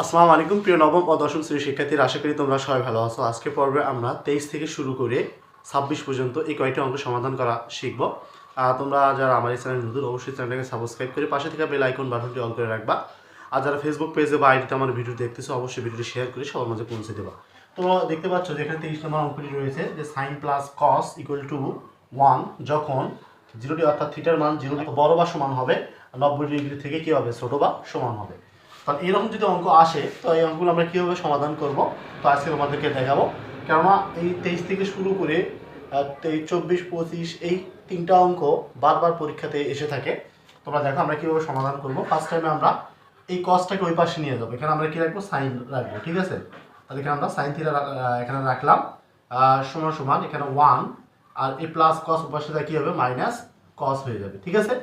আসসালামু আলাইকুম, প্রিয় নবম ও দশম শ্রেণির শিক্ষার্থীরা, আশা করি তোমরা সবাই ভালো আছো। আজকে পর্বে আমরা তেইশ থেকে শুরু করে ছাব্বিশ পর্যন্ত এই কয়েকটি অঙ্ক সমাধান করা শিখব। তোমরা যারা আমার এই চ্যানেল নতুন, অবশ্যই চ্যানেলটাকে সাবস্ক্রাইব করে পাশে থেকে বেল আইকন বাটনটি অন করে রাখবা। আর যারা ফেসবুক পেজে বা আইডিতে আমার ভিডিও দেখতেছো, অবশ্যই ভিডিওটি শেয়ার করে সবার মাঝে পৌঁছে দেবা। তোমরা দেখতে পাচ্ছ যে এখানে তেইশ নম্বর অঙ্কটি রয়েছে, যে sine plus cos equal to one যখন জিরোটি অর্থাৎ থিটার মান জিরো বড় বা সমান হবে, নব্বই ডিগ্রি থেকে কী হবে, ছোটো বা সমান হবে। তাহলে এরকম যদি অঙ্ক আসে, তো এই অঙ্কগুলো আমরা কীভাবে সমাধান করব? তো আজকে তোমাদেরকে দেখাবো। কেননা এই তেইশ থেকে শুরু করে তেইশ চব্বিশ, পঁচিশ, এই তিনটা অঙ্ক বারবার পরীক্ষাতে এসে থাকে। তোমরা দেখো আমরা কীভাবে সমাধান করব। ফার্স্ট টাইমে আমরা এই কসটাকে ওই পাশে নিয়ে যাব। এখানে আমরা কী রাখব? সাইন রাখব, ঠিক আছে? তাহলে এখানে আমরা সাইন থিটা এখানে রাখলাম। সমান সমান এখানে ওয়ান আর এই প্লাস কস উপাশে কী হবে? মাইনাস কস হয়ে যাবে, ঠিক আছে?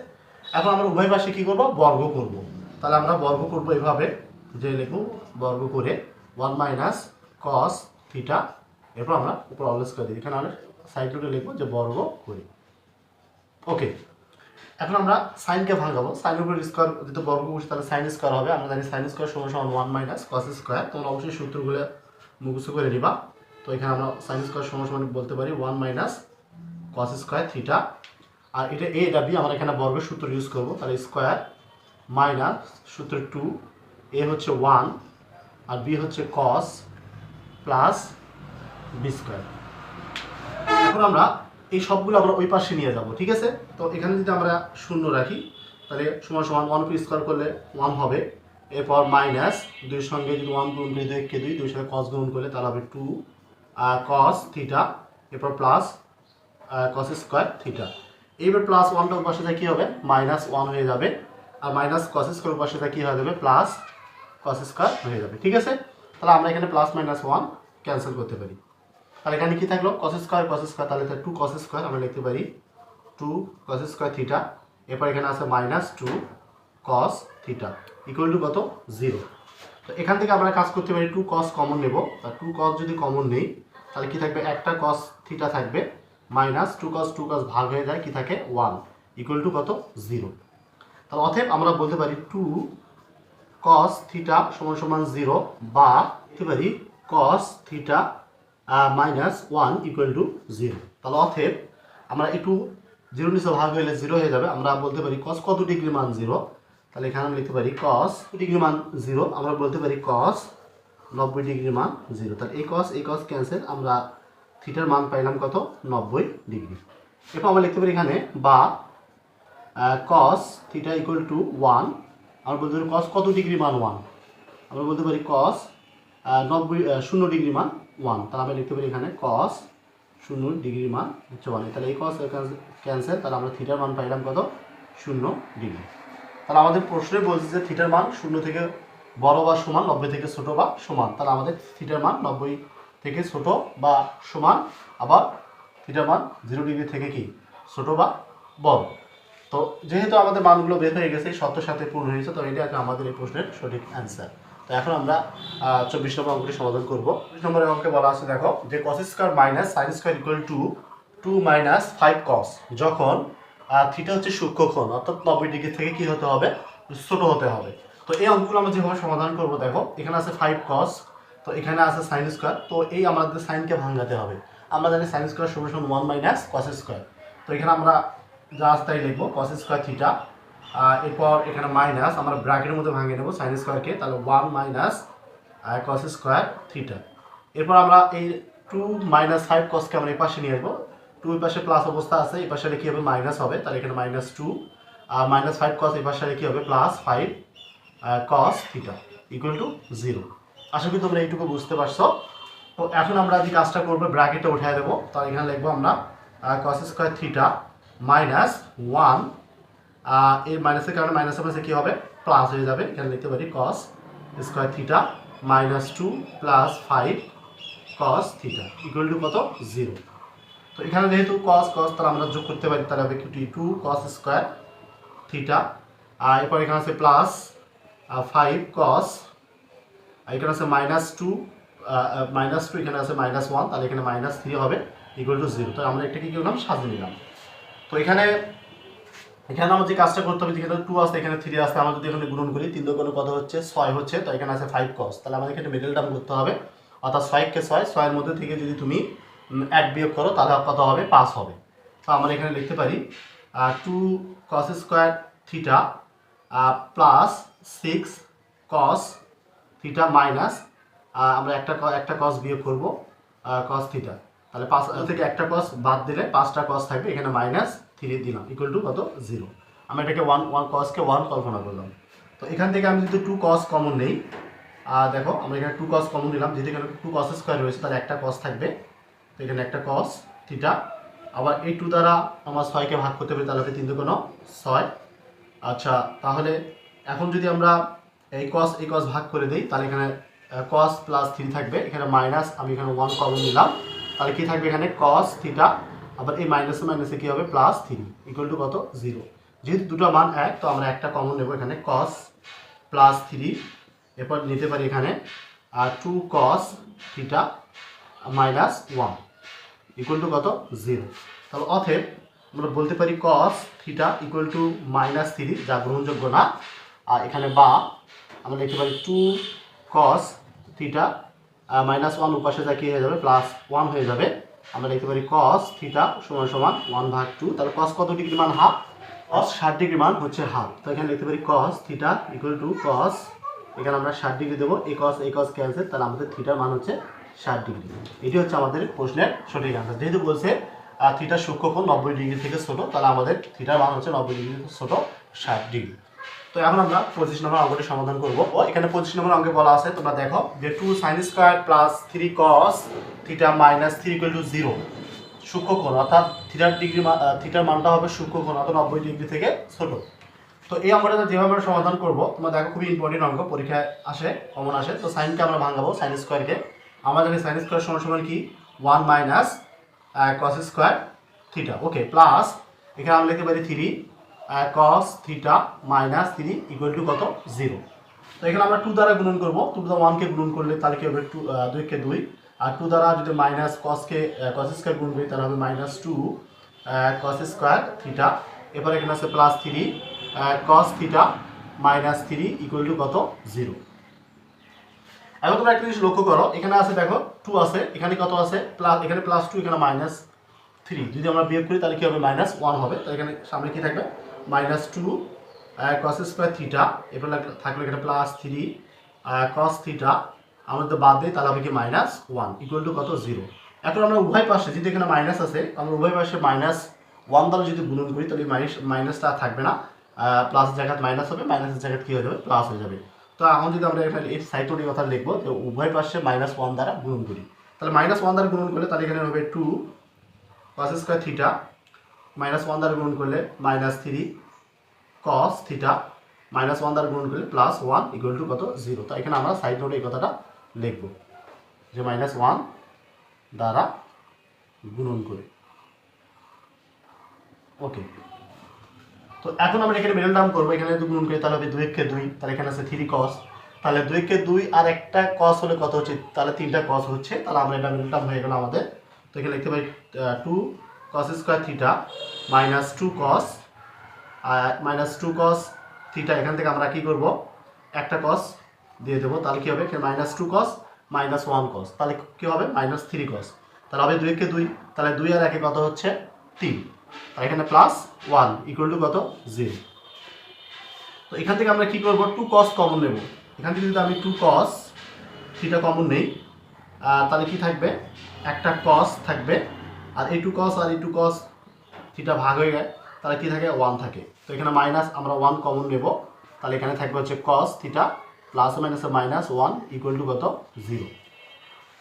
এখন আমরা উভয় পাশে কী করব? বর্গ করব। তাহলে আমরা বর্গ করব এভাবে, যে লিখব বর্গ করে ওয়ান মাইনাস কস থিটা এরপর আমরা উপর অলওয়েজ করে দিই। এখানে আমরা সাইড রুটে লিখব যে বর্গ করি। ওকে এখন আমরা সাইনকে ভাঙাবো। সাইনের উপর স্কোয়ার যদি বর্গ বসে, তাহলে সাইন স্কোয়ার হবে। আমরা জানি সাইন স্কোয়ার সমান সমান ওয়ান মাইনাস কস স্কোয়ার তোমরা অবশ্যই সূত্রগুলো মুখস্থ করে নিবা। তো এখানে আমরা সাইন স্কোয়ার সমান সমান বলতে পারি one minus cos square theta আর এটা এ এটা বি আমরা এখানে বর্গের সূত্র ইউজ করব। তাহলে স্কোয়ার মাইনাস সূত্র টু, এ হচ্ছে ওয়ান আর বি হচ্ছে কস প্লাস বি স্কোয়ার। এখন আমরা এই সবগুলো আমরা ওই পাশে নিয়ে যাব, ঠিক আছে? তো এখানে যদি আমরা শূন্য রাখি, তাহলে সমান সমান ওয়ান পি স্কোয়ার করলে ওয়ান হবে। এরপর মাইনাস দুইয়ের সঙ্গে যদি ওয়ান গুণ করে দুই কে দুই দুই সাথে কস গুণ করলে তাহলে হবে টু কস থিটা এরপর প্লাস কস স্কোয়ার থিটা এইবার প্লাস ওয়ানটা পাশে কী হবে? মাইনাস ওয়ান হয়ে যাবে। আর মাইনাস কস স্কোয়ার পাশে কী হয়ে যাবে? প্লাস কস স্কোয়ার হয়ে যাবে, ঠিক আছে? তাহলে আমরা এখানে প্লাস মাইনাস ওয়ান ক্যান্সেল করতে পারি। তাহলে এখানে কি থাকল? কস স্কোয়ার কস স্কোয়ার তাহলে টু কস স্কোয়ার আমরা লিখতে পারি। টু কস স্কোয়ার থিটা এরপর এখানে আছে minus two cos theta equal to কত? জিরো তো এখান থেকে আমরা কাজ করতে পারি টু কস কমন নেব। তা টু কস যদি কমন নেই, তাহলে কি থাকবে? একটা কস থিটা থাকবে। Minus two cos two cos ভাগ হয়ে যায়, কি থাকে? ওয়ান ইকুয়াল টু কত? জিরো তাহলে অতএব আমরা বলতে পারি টু কস থিটা সমান সমান জিরো বা বলতে পারি cos theta minus one equal to zero তাহলে অতএব আমরা একটু জিরো নিচে ভাগ হইলে জিরো হয়ে যাবে। আমরা বলতে পারি কস কত ডিগ্রি মান জিরো? তাহলে এখানে আমরা লিখতে পারি কস ডিগ্রি মান জিরো? আমরা বলতে পারি কস নব্বই ডিগ্রি মান জিরো। তাহলে এই কস এই কস ক্যান্সেল আমরা থিটার মান পাইলাম কত? নব্বই ডিগ্রি। এরপর আমরা লিখতে পারি এখানে বা cos theta equal to one আমরা বলতে পারি কস কত ডিগ্রি মান ওয়ান আমরা বলতে পারি কস নব্বই শূন্য ডিগ্রি মান ওয়ান তাহলে আমরা লিখতে পারি এখানে কস শূন্য ডিগ্রি মান হচ্ছে ওয়ান তাহলে এই কস ক্যান্সেল তাহলে আমরা থিটার মান পাইলাম কত? শূন্য ডিগ্রি তাহলে আমাদের প্রশ্নে বলছে যে থিটার মান শূন্য থেকে বড় বা সমান, নব্বই থেকে ছোট বা সমান। তাহলে আমাদের থিটার মান নব্বই থেকে ছোট বা সমান, আবার থিটার মান জিরো ডিগ্রি থেকে কি? ছোট বা বড়। তো যেহেতু আমাদের মানগুলো বের হয়ে গেছে সত্যের সাথে পূর্ণ হয়েছে, তো এটা আমাদের এই প্রশ্নের সঠিক অ্যান্সার তো এখন আমরা চব্বিশ নম্বর অঙ্কটি সমাধান করব। চব্বিশ নম্বরের অঙ্কে বলা আছে, দেখো, যে cos square minus sine square equal to two minus five cos যখন থিটা হচ্ছে সূক্ষ্মক্ষণ অর্থাৎ নব্বই ডিগ্রি থেকে কি হতে হবে? ছোট হতে হবে। তো এই অঙ্কগুলো আমরা যেভাবে সমাধান করব, দেখো, এখানে আছে ফাইভ কস তো এখানে আছে সাইন স্কোয়ার তো এই আমাদের সাইনকে ভাঙাতে হবে। আমরা জানি সাইন স্কোয়ার সমান ওয়ান মাইনাস কস স্কোয়ার তো এখানে আমরা আছে তাই লিখব কস স্কোয়ার থিটা এরপর এখানে মাইনাস আমরা ব্র্যাকেটের মধ্যে ভাঙিয়ে নেব সাইন স্কোয়ারকে তাহলে one minus cos square theta এরপর আমরা এই টু মাইনাস ফাইভ কসকে আমরা এই পাশে নিয়ে আসব। টু এই পাশে প্লাস অবস্থা আছে এই পাশে কি হবে? মাইনাস হবে, তাহলে এখানে মাইনাস টু আর মাইনাস ফাইভ কস এই পাশে কি হবে? Plus five cos theta equal to zero আশা করি তোমরা এইটুকু বুঝতে পারছ। তো এখন আমরা যে কাজটা করব ব্র্যাকেটে উঠাই দেবো, তাহলে এখানে লিখব আমরা cos square theta minus one এই মাইনাসের কারণে মাইনাসের মাসে কী হবে? প্লাস হয়ে যাবে। এখানে লিখতে পারি cos square theta minus two plus five cos theta equal to কত? জিরো তো এখানে যেহেতু কস কস তাহলে আমরা যোগ করতে পারি, তাহলে হবে কি টু কস স্কোয়ার থিটা আর এরপর এখানে আছে প্লাস ফাইভ কস এখানে আছে মাইনাস টু মাইনাস টু এখানে আছে মাইনাস ওয়ান তাহলে এখানে মাইনাস থ্রি হবে ইকুয়াল টু জিরো তো আমরা একটা কি করলাম? সাজিয়ে নিলাম। তো এখানে এখানে আমার যে কাজটা করতে হবে যেখানে টু আসছে এখানে থ্রি আসছে আমরা যদি এখানে গুণন করি, তিন কোনো কত হচ্ছে? ছয় হচ্ছে, তো এখানে আছে ফাইভ কস তাহলে আমাদের এখানে মিডল টার্ম করতে হবে। অর্থাৎ ছয়কে ছয়, ছয়ের মধ্যে থেকে যদি তুমি এক বিয়োগ করো, তাহলে কত হবে? পাঁচ হবে। তো আমরা এখানে লিখতে পারি two cos square theta plus six cos theta minus আমরা একটা একটা কস বিয়োগ করব কস থিটা তাহলে পাঁচ থেকে একটা কস বাদ দিলে পাঁচটা কস থাকবে, এখানে মাইনাস থ্রি দিলাম ইকুয়াল টু কত? জিরো আমি এটাকে ওয়ান ওয়ান কসকে ওয়ান কল্পনা করলাম। তো এখান থেকে আমি যদি টু কস কমন নেই আর দেখো, আমরা এখানে টু কস কমন নিলাম, যেহেতু এখানে টু কস স্কোয়ার রয়েছে, তাহলে একটা কস থাকবে। তো এখানে একটা কস থিটা আবার এই টু দ্বারা আমার ছয়কে ভাগ করতে পারি, তাহলে তিন দুগুণ ছয়। আচ্ছা তাহলে এখন যদি আমরা এই কস এই কস ভাগ করে দিই, তাহলে এখানে কস প্লাস থ্রি থাকবে, এখানে মাইনাস আমি এখানে ওয়ান কমন নিলাম। তাহলে কি থাকবে এখানে? কস থিটা আবার এই মাইনাসে মাইনাসে কি হবে? প্লাস থ্রি ইকুয়াল টু কত? জিরো যেহেতু দুটো মান এক, তো আমরা একটা কমন নেব এখানে কস প্লাস থ্রি এরপর নিতে পারি এখানে, আর two cos theta minus one equal to কত? জিরো তাহলে অথেব আমরা বলতে পারি cos theta equal to minus three যা গ্রহণযোগ্য না। আর এখানে বা আমরা লিখতে পারি two cos theta minus one উপাশে যা হয়ে যাবে? প্লাস ওয়ান হয়ে যাবে। আমরা লিখতে পারি কস থিটা সমান সমান ওয়ান ভাগ টু তাহলে কস কত ডিগ্রি মান? হাফ কস ষাট ডিগ্রি মান হচ্ছে হাফ তো এখানে লিখতে পারি cos theta equal to cos এখানে আমরা ষাট ডিগ্রি দেবো। এই কস এই কস ক্যান্সেল তাহলে আমাদের থিটার মান হচ্ছে ষাট ডিগ্রি এটি হচ্ছে আমাদের প্রশ্নের সঠিক আনসার যেহেতু বলছে থিটার সূক্ষ্মকোণ নব্বই ডিগ্রি থেকে ছোট, তাহলে আমাদের থিটার মান হচ্ছে নব্বই ডিগ্রি থেকে ছোট ষাট ডিগ্রি তো এখন আমরা পঁচিশ নম্বর অঙ্কটি সমাধান করব। ও, এখানে পঁচিশ নম্বর অঙ্কে বলা আছে, তোমরা দেখো যে two sine square plus three cos theta minus three equal to zero সূক্ষ্মকোণ অর্থাৎ থিটার ডিগ্রি থিটার মানটা হবে সূক্ষ্মকোণ অর্থাৎ নব্বই ডিগ্রি থেকে ছোট তো এই অঙ্কটা যেভাবে আমরা সমাধান করব, তোমরা দেখো খুবই ইম্পর্টেন্ট অঙ্ক, পরীক্ষায় আসে কমন আসে। তো সাইনকে আমরা ভাঙাবো সাইন স্কোয়ারকে আমাদের সাইন স্কোয়ার সমান সমান কি? One minus cos square theta okay plus এখানে আমরা লিখতে পারি three cos theta minus three equal to কত? জিরো তো এখানে আমরা টু দ্বারা গুণন করব। টু দ্বারা ওয়ানকে গুণন করলে তাহলে কি হবে? টু দুইকে দুই আর টু দ্বারা যদি মাইনাস কসকে কস স্কোয়ার গুণ করি, তাহলে হবে minus two cos square theta এবার এখানে আছে plus three cos theta minus three equal to কত? জিরো এখন তোমরা একটা জিনিস লক্ষ্য করো। এখানে আছে দেখো টু আছে। এখানে কত আছে? প্লাস এখানে প্লাস টু এখানে মাইনাস থ্রি যদি আমরা বিয়োগ করি, তাহলে কি হবে? মাইনাস ওয়ান হবে। তো এখানে সামনে কি থাকবে? Minus two cos square theta লাগ- থাকল এখানে প্লাস থ্রি কস থিটা যদি বাদ দিই তাহলে হবে কি মাইনাস ওয়ান ইকুয়াল টু কত? জিরো এখন আমরা উভয় পাশে যদি এখানে মাইনাস আছে আমরা উভয় পাশে মাইনাস ওয়ান দ্বারা যদি গুণন করি, তাহলে মাইনাস মাইনাসটা থাকবে না। প্লাস জায়গায় মাইনাস হবে মাইনাসের জায়গায় কী হয়ে যাবে? প্লাস হয়ে যাবে। তো এখন যদি আমরা এখানে এই সাইটোটি কথা লিখব যে উভয় পাশে মাইনাস ওয়ান দ্বারা গুণন করি। তাহলে মাইনাস ওয়ান দ্বারা গুণন করলে তাহলে এখানে হবে two cos square theta minus one দ্বারা গুণন করলে minus three cos theta minus one দ্বারা গুণন করলে প্লাস ওয়ান ইকুয়াল টু কত? জিরো। তো এখানে আমরা সাইড নোটে এই কথাটা লিখব যে মাইনাস ওয়ান দ্বারা গুণন করে। ওকে তো এখন আমরা এখানে মিডল টার্ম করব। এখানে যদি গুণন করি, তাহলে হবে দুই কে দুই। তাহলে এখানে আছে থ্রি কস তাহলে দুই কে দুই আর একটা কস হলে কত হচ্ছে? তাহলে তিনটা কস হচ্ছে। তাহলে আমরা এটা মিডল হয়ে গেল আমাদের। তো এখানে লিখতে পারি two cos square theta minus two cos minus two cos theta এখান থেকে আমরা কি করব? একটা কস দিয়ে দেবো। তাহলে কী হবে? Minus two cos minus one cos তাহলে কী হবে? মাইনাস থ্রি কস তাহলে হবে দুইকে দুই। তাহলে দুই আর একে কত হচ্ছে? তিন। আর এখানে প্লাস ওয়ান ইকুয়াল টু কত? জিরো তো এখান থেকে আমরা কি করব? টু কস কমন নেব। এখান থেকে যদি আমি টু কস থ্রিটা কমন নেই তাহলে কি থাকবে? একটা কস থাকবে। আর এই টু কস আর এই টু কস থ্রিটা ভাগ হয়ে যায়, তাহলে কি থাকে? ওয়ান থাকে। তো এখানে মাইনাস আমরা ওয়ান কমন নেব। তাহলে এখানে থাকবে হচ্ছে cos theta plus minus minus one equal to কত? জিরো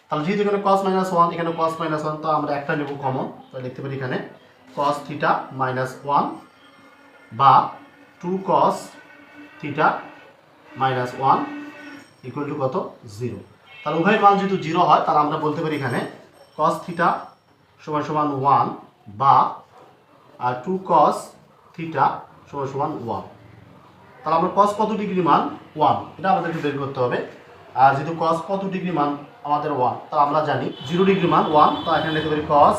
তাহলে যেহেতু এখানে কস মাইনাস ওয়ান এখানে কস মাইনাস ওয়ান তো আমরা একটা নেব কমন তাহলে লিখতে পারি এখানে কস থিটা মাইনাস ওয়ান বা two cos theta minus one equal to কত? জিরো তাহলে উভয়ের মান যেহেতু জিরো হয়, তাহলে আমরা বলতে পারি এখানে কস থিটা সমান সমান ওয়ান বা আর টু কস থিটা সমান সমান ওয়ান তাহলে আমরা কস কত ডিগ্রি মান? ওয়ান এটা আমাদেরকে বের করতে হবে। আর যেহেতু কস কত ডিগ্রি মান আমাদের ওয়ান তা আমরা জানি জিরো ডিগ্রি মান ওয়ান তো এখানে লিখতে পারি কস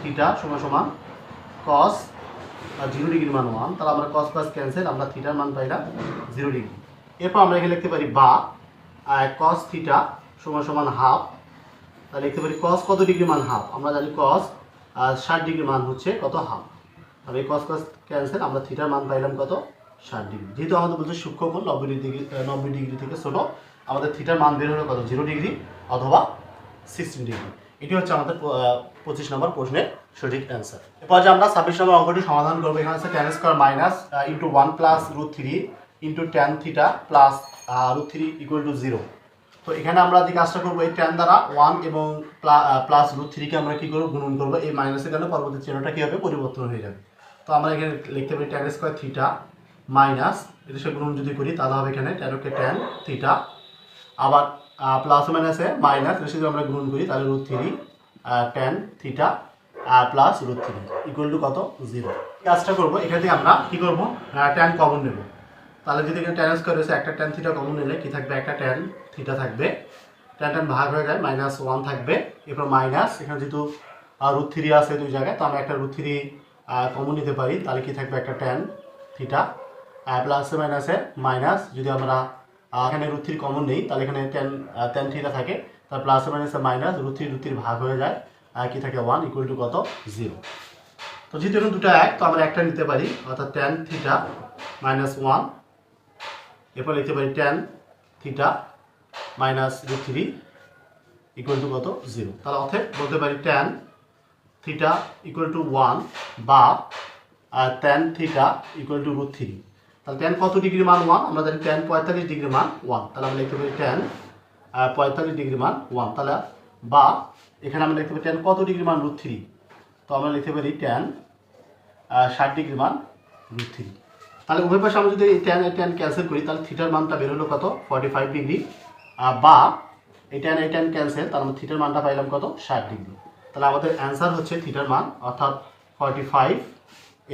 থিটা সমান সমান কস আর জিরো ডিগ্রি মান ওয়ান তাহলে আমরা কস প্লাস ক্যান্সেল আমরা থিটার মান পাই না জিরো ডিগ্রি এরপর আমরা এখানে লিখতে পারি বা কস থিটা সমান সমান হাফ তাহলে লিখতে পারি কস কত ডিগ্রি মান হাফ আমরা জানি কস ষাট ডিগ্রি মান হচ্ছে কত হাফ তাহলে এই কস কস ক্যান্সেল আমরা থিটার মান পাইলাম কত? ষাট ডিগ্রি যেহেতু আমাদের বলছে সূক্ষ্মকোণ নব্বই ডিগ্রি নব্বই ডিগ্রি থেকে ছোটো, আমাদের থিটার মান বের হলো কত? জিরো ডিগ্রি অথবা সিক্সটিন ডিগ্রি এটি হচ্ছে আমাদের পঁচিশ নম্বর প্রশ্নের সঠিক অ্যান্সার এরপর যে আমরা ছাব্বিশ নম্বর অঙ্কটি সমাধান করব, এখানে আছে tan square minus into one plus root three into tan theta plus root three equal to zero তো এখানে আমরা যে কাজটা করব, এই টেন দ্বারা ওয়ান এবং প্লাস রুট থ্রিকে আমরা কী করব? গুণন করব। এই মাইনাসের কারণে পরবর্তী চিহ্নটা কী হবে? পরিবর্তন হয়ে যাবে। তো আমরা এখানে লিখতে পারি টেন স্কোয়ার থিটা মাইনাস এর সাথে গুণন যদি করি, তাহলে হবে এখানে টেনকে টেন থিটা আবার প্লাস মাইনাসে মাইনাস এর সাথে আমরা গুণন করি, তাহলে root three tan theta plus root three equal to কত? জিরো কাজটা করব, এখান থেকে আমরা কী করব? ট্যান কমন নেব। তাহলে যদি এখানে টেন স্কোয়ার রয়েছে, একটা টেন থিটা কমন নিলে কি থাকবে? একটা টেন থিটা থাকবে। ট্যান ট্যান ভাগ হয়ে যায় মাইনাস ওয়ান থাকবে। এরপর মাইনাস এখানে যেহেতু রুট থ্রি আছে দুই জায়গায়, তো আমরা একটা রুট থ্রি কমন নিতে পারি, তাহলে কি থাকবে একটা টেন থিটা প্লাসে মাইনাসে মাইনাস যদি আমরা এখানে রুট থ্রি কমন নেই, তাহলে এখানে টেন টেন থিটা থাকে, তার প্লাসে মাইনাসে মাইনাস রুট থ্রি রুট ভাগ হয়ে যায় আর কি থাকে ওয়ান ইকুয়াল টু কত? জিরো তো যেহেতু এখন দুটো এক, তো আমরা একটা নিতে পারি, অর্থাৎ টেন থিটা মাইনাস ওয়ান এরপর লিখতে পারি tan theta minus root three equal to কত? জিরো তাহলে অর্থে বলতে পারি tan theta equal to one বা tan theta equal to root three তাহলে টেন কত ডিগ্রি মান ওয়ান আমরা জানি টেন পঁয়তাল্লিশ ডিগ্রি মান ওয়ান তাহলে আমরা লিখতে পারি টেন পঁয়তাল্লিশ ডিগ্রি মান ওয়ান তাহলে, বা, এখানে আমরা লিখতে পারি টেন কত ডিগ্রি মান রুট থ্রি তো আমরা লিখতে পারি টেন ষাট ডিগ্রি মান রুট থ্রি তাহলে উভয় পাশে আমরা যদি এই টেন এই টেন ক্যান্সেল করি, তাহলে থিটার মানটা বের হলো কত? ফর্টি ফাইভ ডিগ্রি বা, এই টেন এই টেন ক্যান্সেল তাহলে আমরা থিটার মানটা পাইলাম কত? ষাট ডিগ্রি তাহলে আমাদের অ্যান্সার হচ্ছে থিটার মান, অর্থাৎ ফর্টি ফাইভ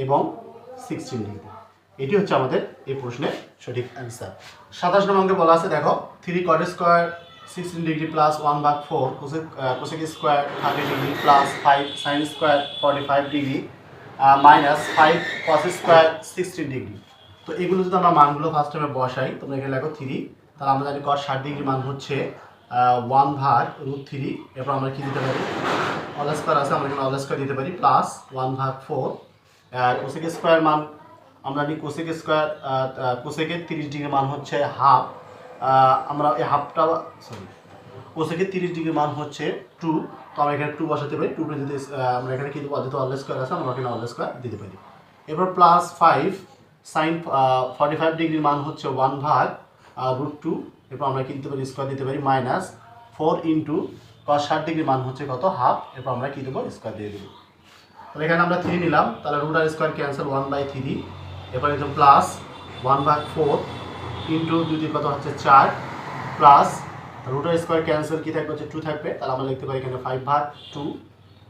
এবং সিক্সটিন ডিগ্রি এটি হচ্ছে আমাদের এই প্রশ্নের সঠিক অ্যান্সার সাতাশ নম্বর অঙ্কে বলা আছে, দেখো three cot square sixteen degree plus one by four cosec square thirty degree plus five sine square forty five degree minus five cos square sixteen degree তো এগুলো যদি আমরা মানগুলো ফার্স্ট টাইমে বসাই, তোমরা এখানে লেখো থ্রি তাহলে আমরা জানি কস ষাট ডিগ্রি মান হচ্ছে ওয়ান ভাগ রুট থ্রি এরপর আমরা কি দিতে পারি? অল স্কোয়ার আছে, আমরা এখানে অল স্কোয়ার দিতে পারি প্লাস ওয়ান ভাগ ফোর আর কোসেক স্কোয়ার মান, আমরা নিই কোসেক স্কোয়ার কোসেকের তিরিশ ডিগ্রি মান হচ্ছে হাফ আমরা এই হাফটা সরি কোসেকের তিরিশ ডিগ্রি মান হচ্ছে টু তো আমরা এখানে টু বসাতে পারি টু যদি আমরা এখানে কিন্তু যেহেতু অল স্কোয়ার আছে, আমরা এখানে অল স্কোয়ার দিতে পারি। এরপর plus five sine forty five ডিগ্রির মান হচ্ছে ওয়ান ভাগ রুট টু এরপর আমরা কিনতে পারি স্কোয়ার দিতে পারি মাইনাস ফোর ইন্টু কস ষাট ডিগ্রি মান হচ্ছে কত? হাফ। এরপর আমরা কি দেবো? স্কোয়ার দিয়ে দেবো। তাহলে এখানে আমরা থ্রি নিলাম। তাহলে root R square cancel one by three এরপর একদম প্লাস ওয়ান ভাগ ফোর ইন্টু দুই কত হচ্ছে? চার। প্লাস রুট আর স্কোয়ার ক্যান্সেল কী থাকবে? হচ্ছে টু থাকবে। তাহলে আমরা লিখতে পারি এখানে ফাইভ ভাগ টু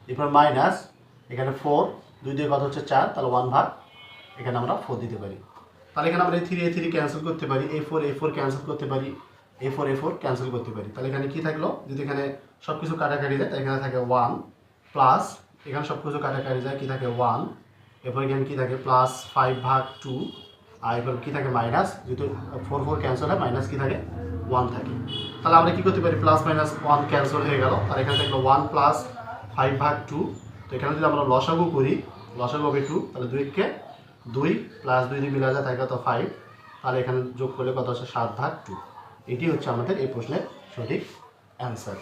এরপর মাইনাস এখানে ফোর দুই দিয়ে কত হচ্ছে? চার। তাহলে ওয়ান ভাগ এখানে আমরা ফোর দিতে পারি। তাহলে এখানে আমরা এই থ্রি এ থ্রি ক্যান্সেল করতে পারি। এ ফোর এ ফোর ক্যান্সেল করতে পারি। এ ফোর এ ফোর ক্যান্সেল করতে পারি। তাহলে এখানে কী থাকল? যদি এখানে সব কিছু কাটাকাটি যায় তাহলে এখানে থাকে ওয়ান প্লাস এখানে সব কিছু কাটাকাটি যায় কি থাকে ওয়ান এরপর এখানে কি থাকে প্লাস ফাইভ ভাগ টু আর এরপর কী থাকে মাইনাস যেহেতু ফোর ফোর ক্যান্সেল হয় মাইনাস কি থাকে? ওয়ান থাকে। তাহলে আমরা কী করতে পারি? প্লাস মাইনাস ওয়ান ক্যান্সেল হয়ে গেল। আর এখানে থাকল ওয়ান প্লাস ফাইভ ভাগ টু তো এখানে যদি আমরা লসাগু করি, লসাগু হবে টু তাহলে দুইকে দুই প্লাস দুই দিয়ে মিলা যায় থাকে তো ফাইভ তাহলে এখানে যোগ করলে কত হচ্ছে সাত ভাগ টু এটি হচ্ছে আমাদের এই প্রশ্নের সঠিক অ্যান্সার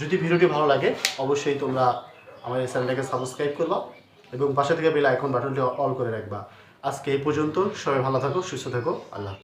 যদি ভিডিওটি ভালো লাগে, অবশ্যই তোমরা আমার এই চ্যানেলটাকে সাবস্ক্রাইব করবা এবং পাশে থেকে বেলা এখন বাটনটি অল করে রাখবা আজকে এই পর্যন্ত, সবাই ভালো থাকো, সুস্থ থাকো, আল্লাহ।